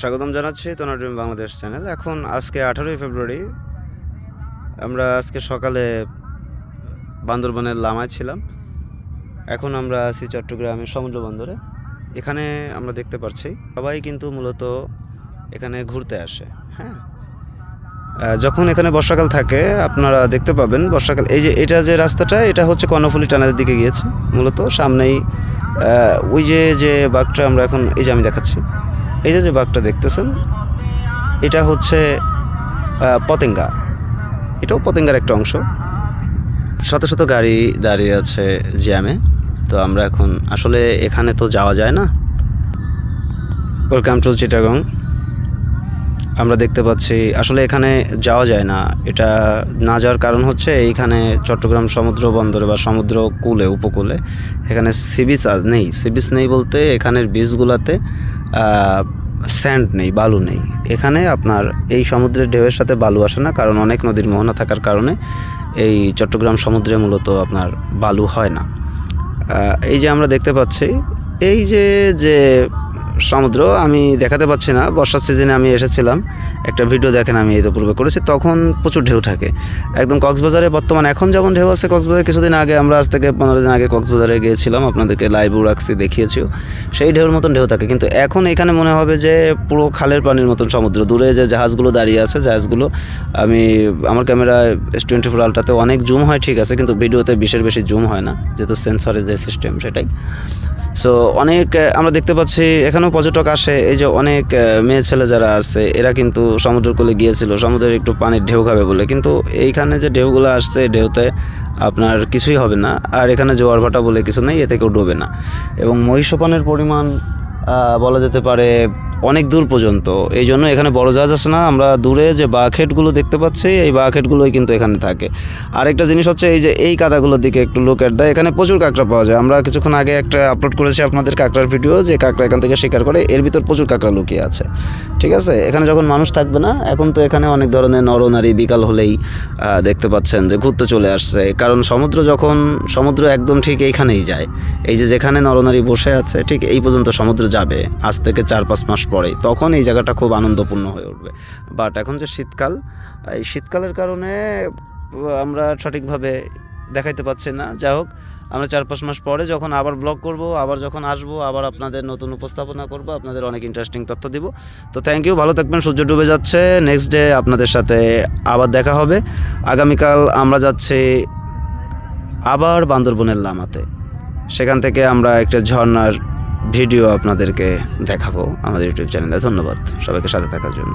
স্বাগতম জানাচ্ছি তোনার dream Bangladesh channel. এখন আজকে আঠারোই ফেব্রুয়ারি। আমরা আজকে সকালে বান্দরবনের লামায় ছিলাম। এখন আমরা আছি চট্টগ্রামের সমুদ্র বন্দরে। এখানে আমরা দেখতে পাচ্ছি সবাই কিন্তু মূলত এখানে ঘুরতে আসে হ্যাঁ? যখন এখানে বর্ষাকাল থাকে, আপনারা দেখতে পাবেন বর্ষাকাল, এই যে এটা যে রাস্তাটা, এটা হচ্ছে কর্ণফুলি টানাদের দিকে গিয়েছে, মূলত সামনেই ওই যে যে বাঘটা আমরা এখন, এই যে আমি দেখাচ্ছি এই যে বাঘটা দেখতেছেন, এটা হচ্ছে পতেঙ্গা। এটাও পতেঙ্গার একটা অংশ। শত শত গাড়ি দাঁড়িয়ে আছে জ্যামে। তো আমরা এখন, আসলে এখানে তো যাওয়া যায় না। ওয়েলকাম টু চিটাগং আমরা দেখতে পাচ্ছি, আসলে এখানে যাওয়া যায় না। এটা না যাওয়ার কারণ হচ্ছে, এইখানে চট্টগ্রাম সমুদ্র বন্দরে বা সমুদ্র কূলে, উপকূলে, এখানে সি বিচ আজ নেই। সি বিচ নেই বলতে, এখানের বিচগুলোতে স্যান্ড নেই, বালু নেই। এখানে আপনার এই সমুদ্রের ঢেউয়ের সাথে বালু আসে না, কারণ অনেক নদীর মোহনা থাকার কারণে এই চট্টগ্রাম সমুদ্রে মূলত আপনার বালু হয় না। এই যে আমরা দেখতে পাচ্ছি, এই যে যে সমুদ্র, আমি দেখাতে পাচ্ছি না। বর্ষার সিজনে আমি এসেছিলাম। একটা ভিডিও দেখেন আমি এই তো পূর্বে করেছি, তখন প্রচুর ঢেউ থাকে। একদম কক্সবাজারে বর্তমান, এখন যেমন ঢেউ আছে কক্সবাজারে, কিছুদিন আগে আমরা আজ থেকে পনেরো দিন আগে কক্সবাজারে গিয়েছিলাম, আপনাদেরকে লাইভও রাখছি দেখিয়েছিও সেই ঢেউর মতন ঢেউ থাকে। কিন্তু এখন এখানে মনে হবে যে পুরো খালের পানির মতন সমুদ্র। দূরে যে জাহাজগুলো দাঁড়িয়ে আছে, জাহাজগুলো, আমি, আমার ক্যামেরা এস টোয়েন্টি ফোর আলটাতে অনেক জুম হয়, ঠিক আছে, কিন্তু ভিডিওতে বিশের বেশি জুম হয় না। যেহেতু সেন্সরের যে সিস্টেম সেটাই। সো অনেক, আমরা দেখতে পাচ্ছি, এখানেও পর্যটক আসে, এই যে অনেক মেয়ে ছেলে যারা আছে, এরা কিন্তু সমুদ্রকূলে গিয়েছিল, সমুদ্রের একটু পানির ঢেউ খাবে বলে। কিন্তু এইখানে যে ঢেউগুলো আসছে ঢেউতে আপনার কিছুই হবে না। আর এখানে জোয়ার ভাটা বলে কিছু নেই, এতে কেউ ডোবে না। এবং মহিষ পানের পরিমাণ বলা যেতে পারে অনেক দূর পর্যন্ত। এই জন্য এখানে বড় জাহাজ আছে না, আমরা দূরে যে বাঘেটগুলো দেখতে পাচ্ছি, এই বাঘেটগুলোই কিন্তু এখানে থাকে। আরেকটা জিনিস হচ্ছে এই যে এই কাদাগুলোর দিকে একটু লোক দেয়, এখানে প্রচুর কাঁকড়া পাওয়া যায়। আমরা কিছুক্ষণ আগে একটা আপলোড করেছি আপনাদের কাঁকড়ার ভিডিও যে কাঁকড়া এখান থেকে শিকার করে, এর ভিতর প্রচুর কাঁকড়া লুকিয়ে আছে। ঠিক আছে? এখানে যখন মানুষ থাকবে না, এখন তো এখানে অনেক ধরনের নরনারী বিকাল হলেই দেখতে পাচ্ছেন যে ঘুরতে চলে আসছে। কারণ সমুদ্র যখন, সমুদ্র একদম ঠিক এইখানেই যায়। এই যে যেখানে নরনারী বসে আছে, ঠিক এই পর্যন্ত সমুদ্র যাবে, আজ থেকে চার পাঁচ মাস পরে তখন এই জায়গাটা খুব আনন্দপূর্ণ হয়ে উঠবে। বাট এখন যে শীতকাল, এই শীতকালের কারণে, আমরা সঠিকভাবে দেখাইতে পাচ্ছি না। যা হোক, আমরা চার পাঁচ মাস পরে যখন আবার ব্লগ করব, আবার যখন আসব, আবার আপনাদের নতুন উপস্থাপনা করব, আপনাদের অনেক ইন্টারেস্টিং তথ্য দিব। তো থ্যাংক ইউ ভালো থাকবেন, সূর্য ডুবে যাচ্ছে। নেক্সট ডে আপনাদের সাথে আবার দেখা হবে। আগামীকাল আমরা যাচ্ছি আবার বান্দরবনের লামাতে। সেখান থেকে আমরা একটা ঝর্নার ভিডিও আপনাদেরকে দেখাবো আমাদের ইউটিউব চ্যানেলে। ধন্যবাদ সবাইকে সাথে থাকার জন্য।